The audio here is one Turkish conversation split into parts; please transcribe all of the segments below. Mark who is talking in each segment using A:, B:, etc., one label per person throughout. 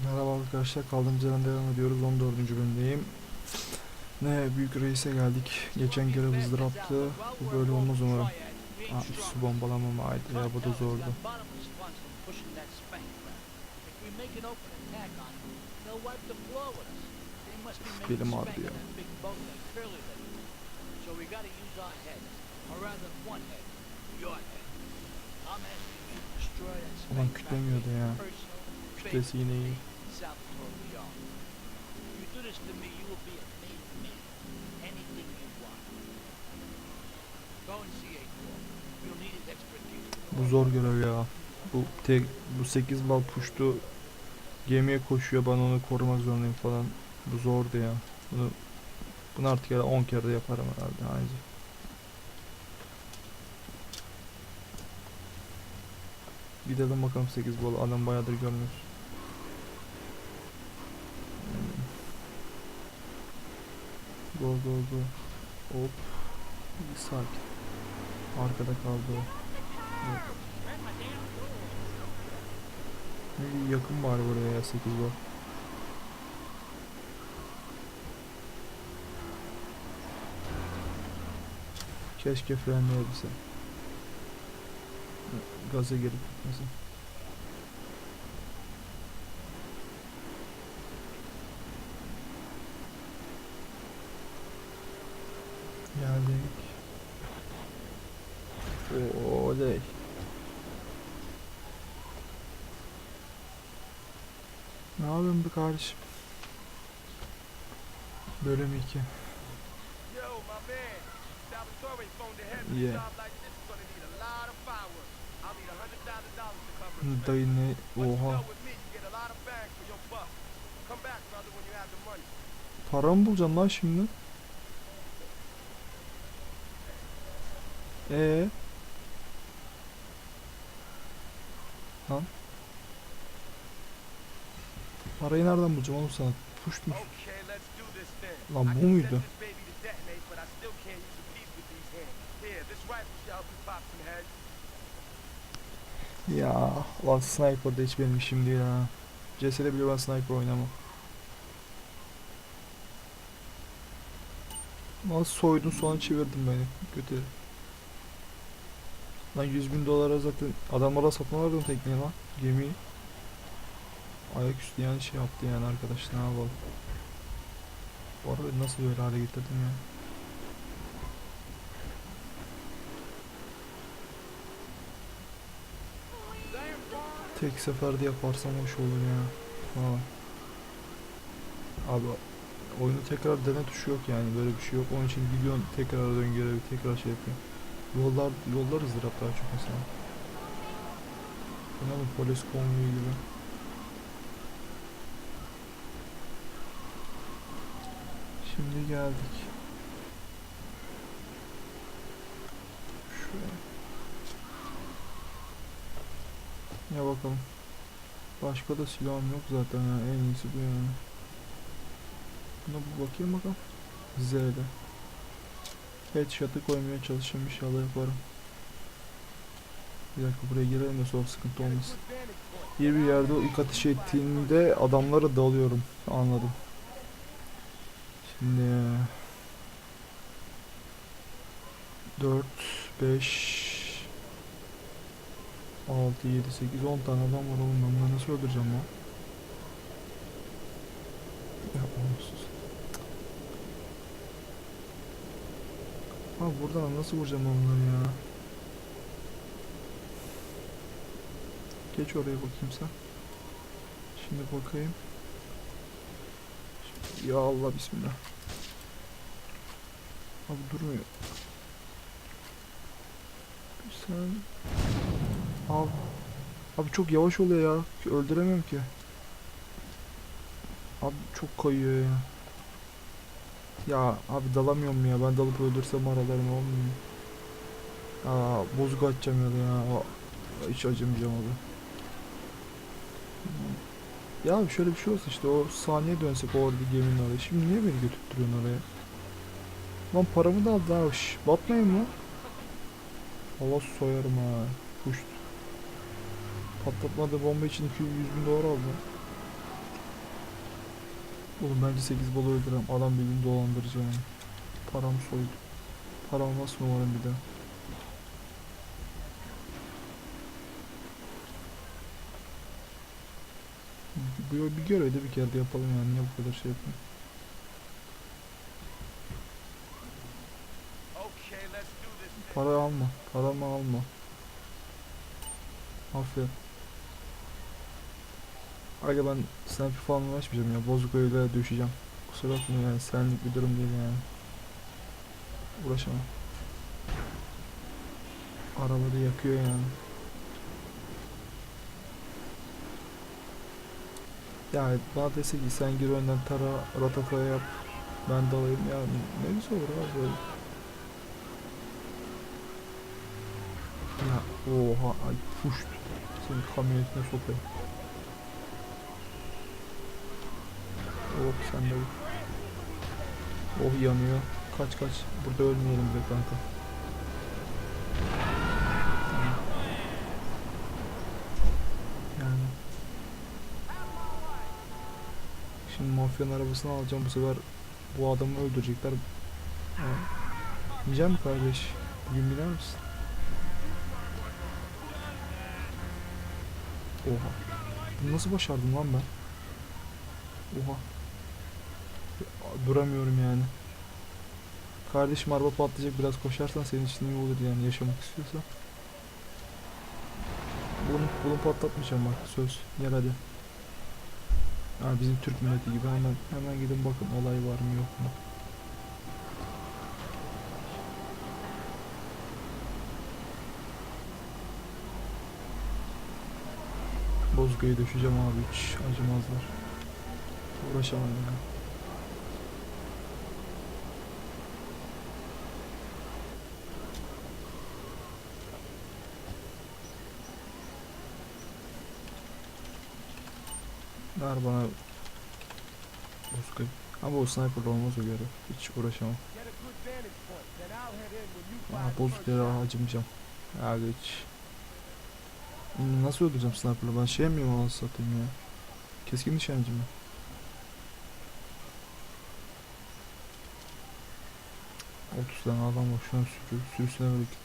A: Merhaba arkadaşlar kaldığımız yerden devam ediyoruz 14. bölümdeyim Ne büyük reise geldik geçen görev ızdıraptı bu böyle olmaz umarım Aa, su bombalamamaydı ya bu da zordu Belim ağrıdı ya. Ulan kütlemiyordu ya. Kütlesi yine iyi
B: South Florida. If you do this to me, you will be a made man. Anything you want. Go and see A4. You'll need his expertise.
A: Bu zor görev ya Bu tek bu 8 bal puştu Gemiye koşuyor ben onu korumak zorundayım falan Bu zordu ya Bunu bunu artık ya 10 kere de yaparım herhalde anca. Gidelim bakalım 8 bal adam bayağıdır görmüyoruz. Go go go. Hop. Bir sakin. Arkada kaldı o. Yakın var buraya ya 8 bal. Keşke frenleyebilse. Gaza gelip gitmesin.
C: Back, brother, when you have the money.
A: Para mı bulacaksın lan şimdi? Ee? Lan? Parayı nereden bulacağım oğlum sana? Puş. Lan bu muydu? Ya lan sniper da hiç benim işim değil ha. CS'de bile ben sniper oynamam. Lan soydun sonra çevirdin beni. Kötü. Lan 100 bin dolara zaten adamlara satın alırdım tekneyi lan. Gemiyi. Ayaküstü yani şey yaptı yani arkadaş ne yapalım. Bu arabayı nasıl böyle hale getirdim ya. Tek seferde yaparsam hoş olur ya. Ha. Abi oyunu tekrar dene tuşu yok yani böyle bir şey yok. Onun için gidiyorsun tekrar dön görevi tekrar şey yapıyorsun. Yollar yollar ızdırap daha çok mesela. Bu ne bu polis konvoyu gibi. Şimdi geldik. Şuraya. Ya bakalım. Başka da silahım yok zaten ya. En iyisi bu yani. Buna bir bakayım bakalım. Z'de. Headshot'ı koymaya çalışayım inşallah yaparım. Bir dakika buraya girelim de sonra sıkıntı olmasın. Bir bir yerde ilk ateş ettiğinde adamları dalıyorum. Anladım. Şimdi 4 5 6 7 8 10 tane adam var oğlum ben bunları nasıl öldüreceğim lan? Yapma mutsuz. Abi buradan nasıl vuracağım onları ya? Geç oraya bakayım sen. Şimdi bakayım. Ya Allah bismillah. Abi durmuyor. Sen Abi, abi çok yavaş oluyor ya. Öldüremiyorum ki. Abi çok kayıyor ya. Ya abi dalamıyorum ya. Ben dalıp öldürsem aralarım olmuyor. Aa bozuk atacağım ya da ya. Hiç acımayacağım abi. Ya abi şöyle bir şey olsa işte o saniye dönsek orada geminin oraya. Şimdi niye beni götürtürüyorsun oraya? Lan paramı da aldı ha. Şş, batmayın mı? Allah soyarım ha. Puşt. Patlatmadı bomba için 200 bin dolar aldı. Oğlum bence 8 balı öldürem. Adam bildiğin dolandırıcı yani. Param soydu. Param nasıl numaram bir daha. Bu bir görev de bir kere de yapalım yani. Niye bu kadar şey yapayım? Para alma. Paramı alma. Aferin. Aga ben sniper falan uğraşmayacağım ya. Bozuk öyle düşeceğim. Kusura bakma yani senlik bir durum değil yani. Uğraşamam. Arabayı yakıyor yani. Ya bana dese ki sen gir önden tara ratataya yap. Ben de alayım ya ne güzel olur abi böyle. Ya oha ay puşt. Senin kamyonetine sokayım. Oh sen de vur. Oh yanıyor. Kaç kaç. Burada ölmeyelim be kanka. Tamam. Yani. Şimdi mafyanın arabasını alacağım bu sefer. Bu adamı öldürecekler. Ha. Yiyecek mi kardeş? Bugün biner misin? Oha. Bunu nasıl başardım lan ben? Oha. Duramıyorum yani. Kardeşim araba patlayacak biraz koşarsan senin için iyi olur yani yaşamak istiyorsan. Bunu, bunu patlatmayacağım bak söz. Gel hadi. Ha, bizim Türk milleti gibi hemen hemen gidin bakın olay var mı yok mu. Bozga'yı döşeceğim abi hiç acımazlar. Uğraşamam ya. Ver bana Bozga'yı. Ama o sniper olmaz o göre. Hiç uğraşamam. Aa, Bozga'ya acımayacağım. Ya geç. Nasıl öldüreceğim sniper'la? Ben şey miyim anasını satayım ya? Keskin nişancı mı? Otuz tane adam var şu an sürü, sürüsüne böyle git.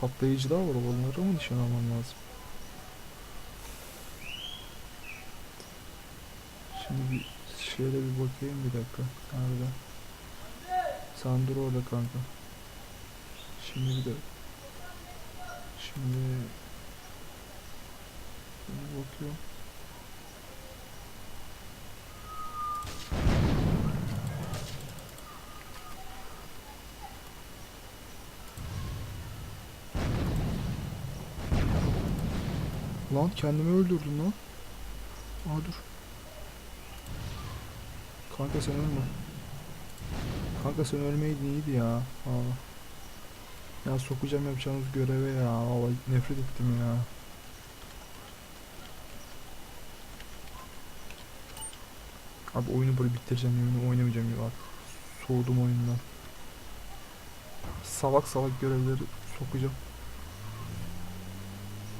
A: Patlayıcılar var onlara mı nişan alman lazım? Şimdi bir şöyle bir bakayım bir dakika. Nerede? Sen dur orada kanka. Şimdi bir de Şimdi bir bakıyorum. Lan kendimi öldürdüm lan. Aa dur. Kanka sen ölme. Kanka sen ölmeydin iyiydi ya. Aa. Ya sokacağım yapacağınız göreve ya. Vallahi nefret ettim ya. Abi oyunu böyle bitireceğim yemin oynamayacağım ya artık. Soğudum oyundan. Salak salak görevleri sokacağım.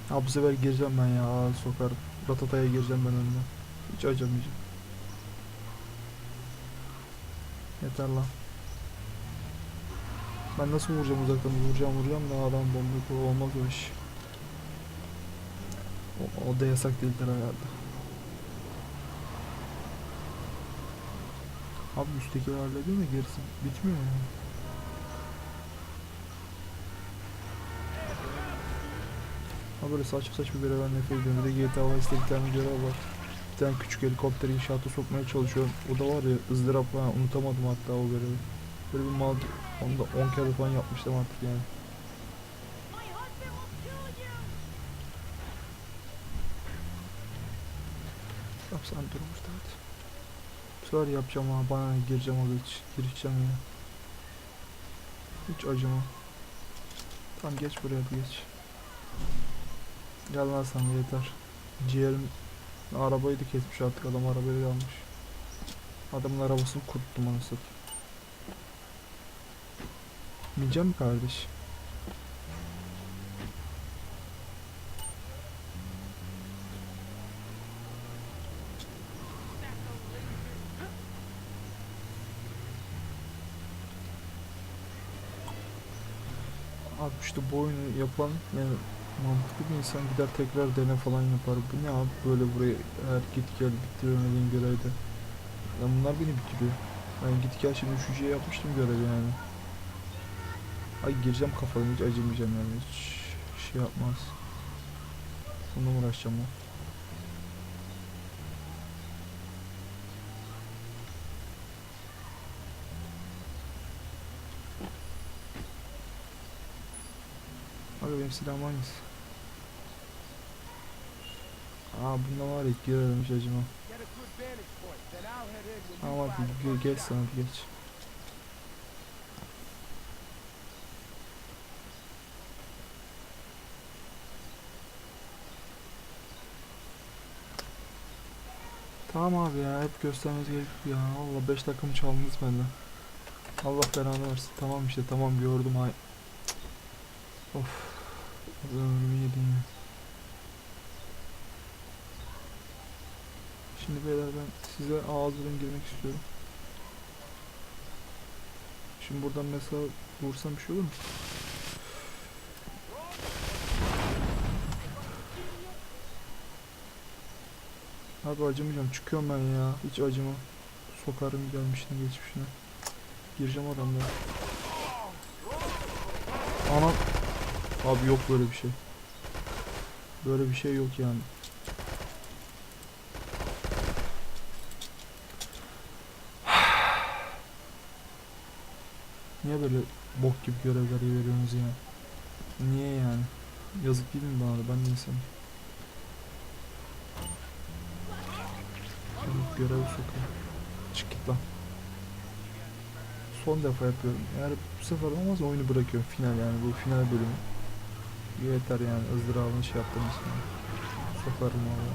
A: Ha bu sefer gireceğim ben ya sokar. Ratata'ya gireceğim ben önden. Hiç acımayacağım. Yeter lan. Ben nasıl vuracağım uzaktan vuracağım vuracağım da adam bomba olmaz o iş. O, o da yasak değildir herhalde. Abi üsttekiler hallediyor da gerisi bitmiyor yani. Ha böyle saçma saçma görevler nefret ediyorum. Bir de GTA Vice'de bir tane görev var. Bir tane küçük helikopteri inşaata sokmaya çalışıyorum. O da var ya ızdırap ha unutamadım hatta o görevi. Böyle bir mal onu da 10 kere falan yapmıştım artık yani. Yapsan durmuştu hadi. Bu sefer yapacağım ha bana gireceğim orada hiç girişeceğim ya. Hiç acıma. Tamam geç buraya geç. Gel lan de yeter. Ciğerim Arabayı da kesmiş artık adam arabayı da almış. Adamın arabasını kurttum anasını. Bineceğim mi kardeş? Abi işte bu oyunu yapan yani mantıklı bir insan gider tekrar dene falan yapar. Bu ne abi böyle buraya her git gel bitiremediğin görevde. Ya bunlar beni bitiriyor. Ben git gel şimdi üçüncüye yapmıştım görevi yani. Ay gireceğim kafadan hiç acımayacağım yani hiç şey yapmaz. Bununla uğraşacağım ben. Abi benim silahım hangisi? Aa bunda var ya girerim hiç acımam.
C: Get a good vantage point, then I'll head in when
A: Tamam
C: you
A: abi
C: fire the
A: ge-
C: first
A: geç sana bir geç. Tamam abi ya hep göstermeniz gerek ya. Allah 5 dakikamı çaldınız benden. Allah belanı versin. Tamam işte tamam gördüm ay. Of. Şimdi beyler ben size ağzından girmek istiyorum. Şimdi buradan mesela vursam bir şey olur mu? Abi acımayacağım. Çıkıyorum ben ya. Hiç acımam. Sokarım gelmişine geçmişine. Gireceğim adamlara. Ana. Abi yok böyle bir şey. Böyle bir şey yok yani. Niye böyle bok gibi görevler veriyorsunuz ya? Niye yani? Yazık değil mi bana? Ben de insanım. Görev sokayım. Çık git lan. Son defa yapıyorum. Eğer bu sefer olmaz oyunu bırakıyorum. Final yani bu final bölümü. Yeter yani ızdırabını şey yaptığımız yani. Sokarım valla.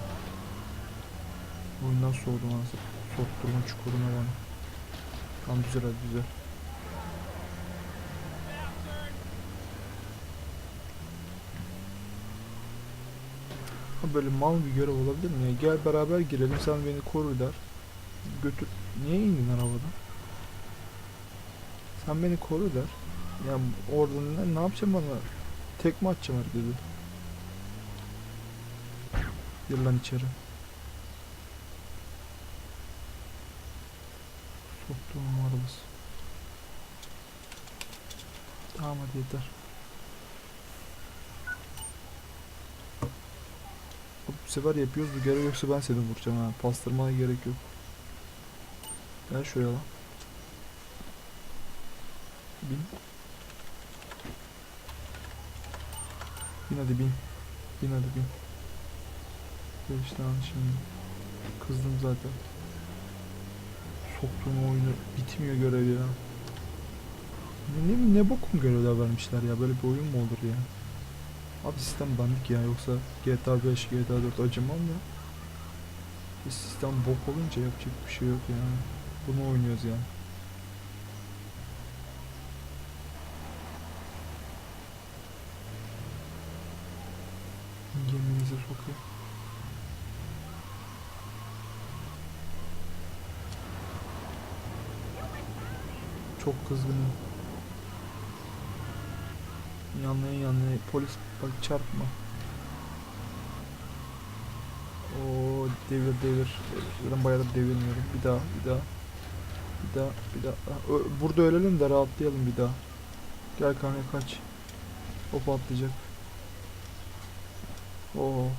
A: Oyundan soğudum anasını. Sokturma çukuruna bana. Tam güzel hadi güzel. Böyle mal bir görev olabilir mi? Gel beraber girelim sen beni koru der. Götür. Niye indin arabadan? Sen beni koru der. Ya orada ne, ne yapacağım bana? Tek mi atacağım herkese? Gir lan içeri. Soktuğum arabası. Tamam hadi yeter. Bu sefer yapıyoruz bu görev yoksa ben seni vuracağım ha. Pastırmaya gerek yok. Gel şuraya lan. Bin. Bin hadi bin. Bin hadi bin. İşte lan şimdi. Kızdım zaten. Soktuğum oyunu bitmiyor görev ya. Ne, ne, ne bokum görevler vermişler ya böyle bir oyun mu olur ya? Abi sistem dandik ya yoksa GTA 5, GTA 4 acımam da. Bir sistem bok olunca yapacak bir şey yok yani. Bunu oynuyoruz yani. Geminize sokayım. Çok kızgınım. Yanlaya yanlaya polis bak çarpma. O devir devir. Ben bayağıdır devirmiyorum. Bir daha bir daha. Bir daha bir daha. Burada ölelim de rahatlayalım bir daha. Gel kanka kaç. O patlayacak. Oh.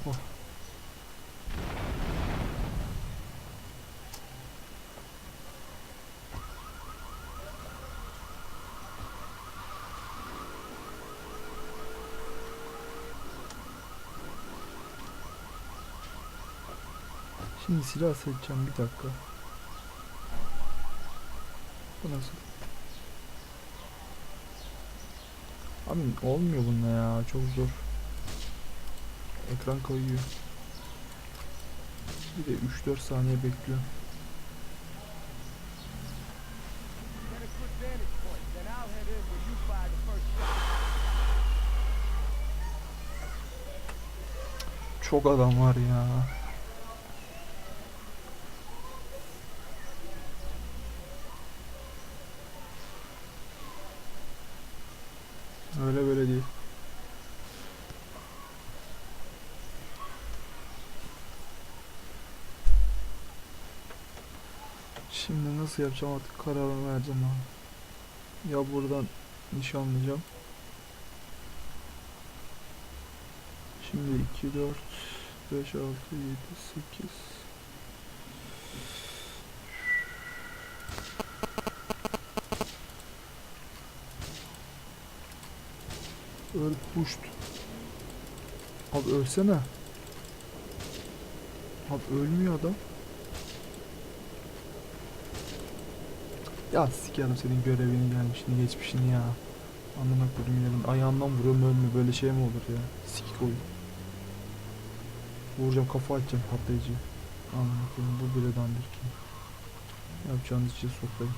A: Şimdi silah seçeceğim bir dakika. Bu nasıl? Abi olmuyor bununla ya çok zor. Ekran kayıyor. Bir de 3-4 saniye bekliyor. Çok adam var ya. Öyle böyle değil. Şimdi nasıl yapacağım artık kararımı vereceğim abi. Ya buradan nişanlayacağım. Şimdi 2, 4, 5, 6, 7, 8. Öl puşt. Abi ölsene. Abi ölmüyor adam. Ya sikerim senin görevini gelmişini geçmişini ya. Amına koyayım yerin. Ayağından vuruyorum ölmüyor. Böyle şey mi olur ya? Sikik oyun. Vuracağım kafa atacağım patlayıcı. Amına koyayım bu bile dandik. Yapacağınız içe sokayım.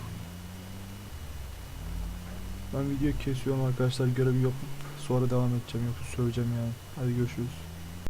A: Ben video kesiyorum arkadaşlar görevi yapıp sonra devam edeceğim yoksa söyleyeceğim yani. Hadi görüşürüz.